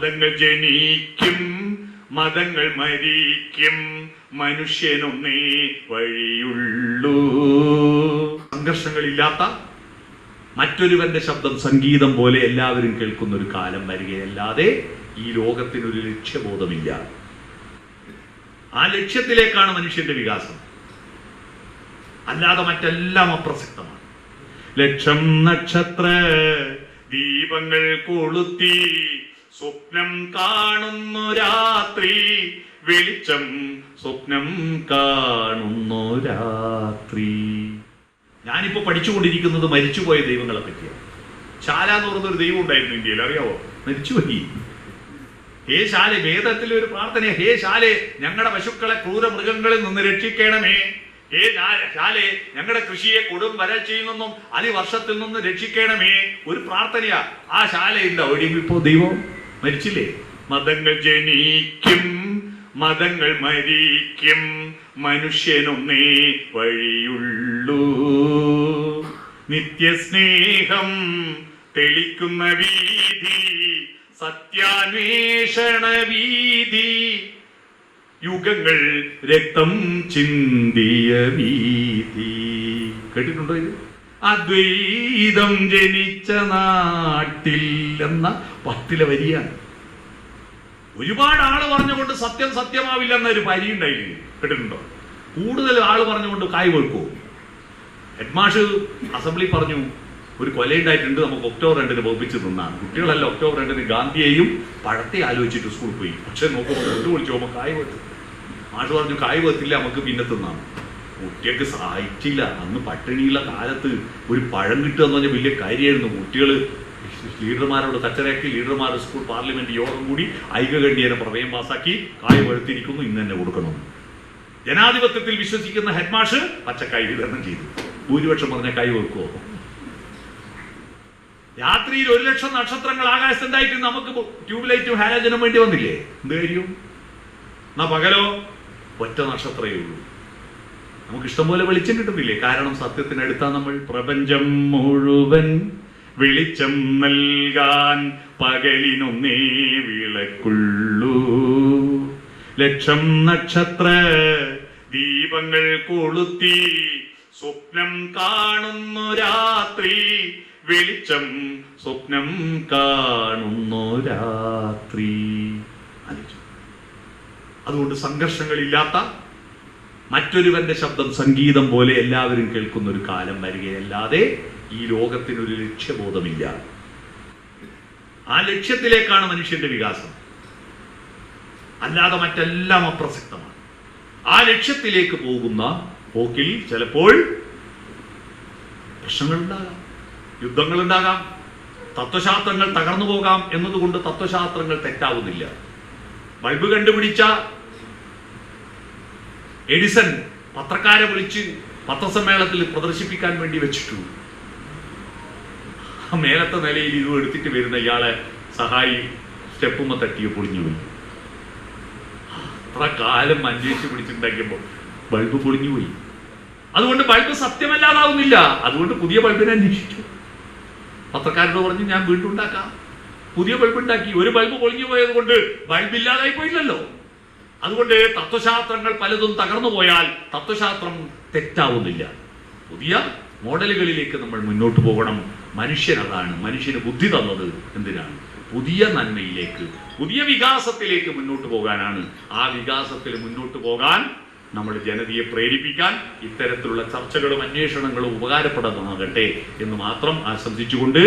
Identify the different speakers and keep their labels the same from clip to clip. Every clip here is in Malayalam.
Speaker 1: മതങ്ങൾ ജനിക്കും മതങ്ങൾ മരിക്കും മനുഷ്യനൊന്നേ വഴിയുള്ളൂ. സംഘർഷങ്ങളില്ലാത്ത മറ്റൊരുവന്റെ ശബ്ദം സംഗീതം പോലെ എല്ലാവരും കേൾക്കുന്ന ഒരു കാലം വരികയല്ലാതെ ഈ ലോകത്തിനൊരു ലക്ഷ്യബോധമില്ല. ആ ലക്ഷ്യത്തിലേക്കാണ് മനുഷ്യന്റെ വികാസം. അല്ലാതെ മറ്റെല്ലാം അപ്രസക്തമാണ്. ലക്ഷം നക്ഷത്ര ദീപങ്ങൾ കൊളുത്തി സ്വപ്നം കാണുന്നു രാത്രി. വെളിച്ചം സ്വപ്നം കാണുന്നു രാത്രി. ഞാനിപ്പോ പഠിച്ചുകൊണ്ടിരിക്കുന്നത് മരിച്ചുപോയ ദൈവങ്ങളെ പറ്റിയാണ്. ശാല എന്ന് ഒരു ദൈവം ഉണ്ടായിരുന്നു ഇന്ത്യയിൽ അറിയാവോ? മരിച്ചുപോയി. ഹേ ശാലെ വേദത്തിലെ ഒരു പ്രാർത്ഥന ഹേ ശാലെ ഞങ്ങളുടെ പശുക്കളെ ക്രൂര മൃഗങ്ങളിൽ നിന്ന് രക്ഷിക്കണമേ. ഹേ ശാലെ ഞങ്ങളുടെ കൃഷിയെ കൊടും വരൾച്ചയിൽ നിന്നും അതിവർഷത്തിൽ നിന്ന് രക്ഷിക്കണമേ. ഒരു പ്രാർത്ഥനയാ ആ ശാല ഇല്ല ഇപ്പോ ദൈവം മരിച്ചില്ലേ? മതങ്ങൾ ജനിക്കും മതങ്ങൾ മരിക്കും മനുഷ്യനൊന്നേ വഴിയുള്ളൂ. നിത്യസ്നേഹം തെളിക്കുന്ന വീതി സത്യാന്വേഷണ വീതി. യുഗങ്ങൾ രക്തം ചിന്തിയ വീതി. കേട്ടിട്ടുണ്ടോ ഇത്? അദ്വൈതം ജനിച്ച നാട്ടിൽ എന്ന പത്തിലെ വരിയാണ്. ഒരുപാട് ആൾ പറഞ്ഞുകൊണ്ട് സത്യം സത്യമാവില്ല എന്നൊരു പരി ഉണ്ടായിരുന്നു കേട്ടിട്ടുണ്ടോ? കൂടുതൽ ആൾ പറഞ്ഞുകൊണ്ട് കായ് വെക്കുമോ ഹെഡ്മാഷ് അസംബ്ലി പറഞ്ഞു ഒരു കൊലയുണ്ടായിട്ടുണ്ട് നമുക്ക് ഒക്ടോബർ രണ്ടിന് വകുപ്പിച്ച് നിന്നാണ്. കുട്ടികളല്ല ഒക്ടോബർ രണ്ടിന് ഗാന്ധിയെയും പഴത്തെ ആലോചിച്ചിട്ട് സ്കൂളിൽ പോയി. പക്ഷെ നോക്കുമ്പോൾ കൊണ്ട് വിളിച്ചു പോകുമ്പോൾ കായ് വെക്കും. മാഷ് പറഞ്ഞു കായ് വെത്തില്ല നമുക്ക് പിന്നെ തിന്നാം. കുട്ടികൾക്ക് സഹായിച്ചില്ല അന്ന് പട്ടിണിയുള്ള കാലത്ത് ഒരു പഴം കിട്ടുക എന്ന് പറഞ്ഞാൽ വലിയ കാര്യമായിരുന്നു. കുട്ടികൾ ലീഡർമാരോട് കച്ചറയാക്കി ലീഡർമാർ സ്കൂൾ പാർലമെന്റ് യോഗം കൂടി ഐക്യകണ്ഠ്യേന പ്രമേയം പാസാക്കി കായ് വെളുത്തിരിക്കുന്നു ഇന്ന് തന്നെ കൊടുക്കണം. ജനാധിപത്യത്തിൽ വിശ്വസിക്കുന്ന ഹെഡ്മാഷ് പച്ചക്കായ് വിതരണം ചെയ്തു. ഭൂരിപക്ഷം പറഞ്ഞ കൈ വെക്കുമോ രാത്രിയിൽ ഒരു ലക്ഷം നക്ഷത്രങ്ങൾ ആകാശത്തുണ്ടായിട്ട് നമുക്ക് ട്യൂബ്ലൈറ്റും ഹാലജനും വേണ്ടി വന്നില്ലേ? എന്ത് കാര്യം? എന്നാ പകലോ? ഒറ്റ നക്ഷത്രമേ ഉള്ളൂ. നമുക്ക് ഇഷ്ടംപോലെ വെളിച്ചം കിട്ടുന്നില്ലേ? കാരണം സത്യത്തിനടുത്താ നമ്മൾ പ്രപഞ്ചം മുഴുവൻ വെളിച്ചം നൽകാൻ പകലിനൊന്നേ വിളക്കുള്ളൂ. ലക്ഷം നക്ഷത്ര ദീപങ്ങൾ കൊളുത്തി സ്വപ്നം കാണുന്നു രാത്രി. വെളിച്ചം സ്വപ്നം കാണുന്നു രാത്രി. അതുകൊണ്ട് സംഘർഷങ്ങളില്ലാത്ത മറ്റൊരുവന്റെ ശബ്ദം സംഗീതം പോലെ എല്ലാവരും കേൾക്കുന്ന ഒരു കാലം വരികയല്ലാതെ ഈ ലോകത്തിനൊരു ലക്ഷ്യബോധമില്ല. ആ ലക്ഷ്യത്തിലേക്കാണ് മനുഷ്യന്റെ വികാസം. അല്ലാതെ മറ്റെല്ലാം അപ്രസക്തമാണ്. ആ ലക്ഷ്യത്തിലേക്ക് പോകുന്ന പോക്കിൽ ചിലപ്പോൾ പ്രശ്നങ്ങളുണ്ടാകാം യുദ്ധങ്ങളുണ്ടാകാം തത്വശാസ്ത്രങ്ങൾ തകർന്നു പോകാം എന്നതുകൊണ്ട് തത്വശാസ്ത്രങ്ങൾ തെറ്റാവുന്നില്ല. ബൾബ് കണ്ടുപിടിച്ച എഡിസൺ പത്രക്കാരെ വിളിച്ച് പത്രസമ്മേളനത്തിൽ പ്രദർശിപ്പിക്കാൻ വേണ്ടി വെച്ചിട്ടു. ആ മേലത്തെ നിലയിൽ ഇത് എടുത്തിട്ട് വരുന്ന ഇയാളെ സഹായി സ്റ്റെപ്പുമ്മ തട്ടിയ പൊളിഞ്ഞു പോയി. അത്ര കാലം അന്വേഷിച്ച് പിടിച്ചിട്ടുണ്ടാക്കിയപ്പോൾ ബൾബ് പൊളിഞ്ഞു പോയി. അതുകൊണ്ട് ബൾബ് സത്യമല്ലാതാവുന്നില്ല. അതുകൊണ്ട് പുതിയ ബൾബിനെ അന്വേഷിച്ചു. പത്രക്കാരോട് പറഞ്ഞ് ഞാൻ വീണ്ടും ഉണ്ടാക്കാം. പുതിയ ബൾബ് ഉണ്ടാക്കി. ഒരു ബൾബ് പൊളിഞ്ഞു പോയത് കൊണ്ട് ബൾബ് ഇല്ലാതായി പോയില്ലല്ലോ. അതുകൊണ്ട് തത്വശാസ്ത്രങ്ങൾ പലതും തകർന്നു പോയാൽ തത്വശാസ്ത്രം തെറ്റാവുന്നില്ല. പുതിയ മോഡലുകളിലേക്ക് നമ്മൾ മുന്നോട്ട് പോകണം. മനുഷ്യൻ അതാണ്. മനുഷ്യന് ബുദ്ധി തന്നത് എന്തിനാണ്? പുതിയ നന്മയിലേക്ക് പുതിയ വികാസത്തിലേക്ക് മുന്നോട്ട് പോകാനാണ്. ആ വികാസത്തിൽ മുന്നോട്ട് പോകാൻ നമ്മൾ ജനതയെ പ്രേരിപ്പിക്കാൻ ഇത്തരത്തിലുള്ള ചർച്ചകളും അന്വേഷണങ്ങളും ഉപകാരപ്രദമാകട്ടെ എന്ന് മാത്രം ആശംസിച്ചുകൊണ്ട്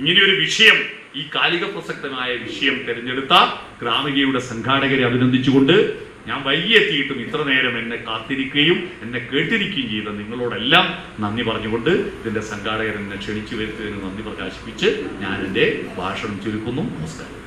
Speaker 1: ഇങ്ങനെയൊരു വിഷയം ഈ കാലിക പ്രസക്തമായ വിഷയം തിരഞ്ഞെടുത്ത ഗ്രാമികയുടെ സംഘാടകരെ അഭിനന്ദിച്ചുകൊണ്ട് ഞാൻ വൈകിയെത്തിയിട്ടും ഇത്ര നേരം എന്നെ കാത്തിരിക്കുകയും എന്നെ കേട്ടിരിക്കുകയും ചെയ്ത നിങ്ങളോടെല്ലാം നന്ദി പറഞ്ഞുകൊണ്ട് ഇതിന്റെ സംഘാടകർ എന്നെ ക്ഷണിച്ചു വരുത്തിയതിന് നന്ദി പ്രകാശിപ്പിച്ച് ഞാൻ എന്റെ ഭാഷണം ചുരുക്കുന്നു. നമസ്കാരം.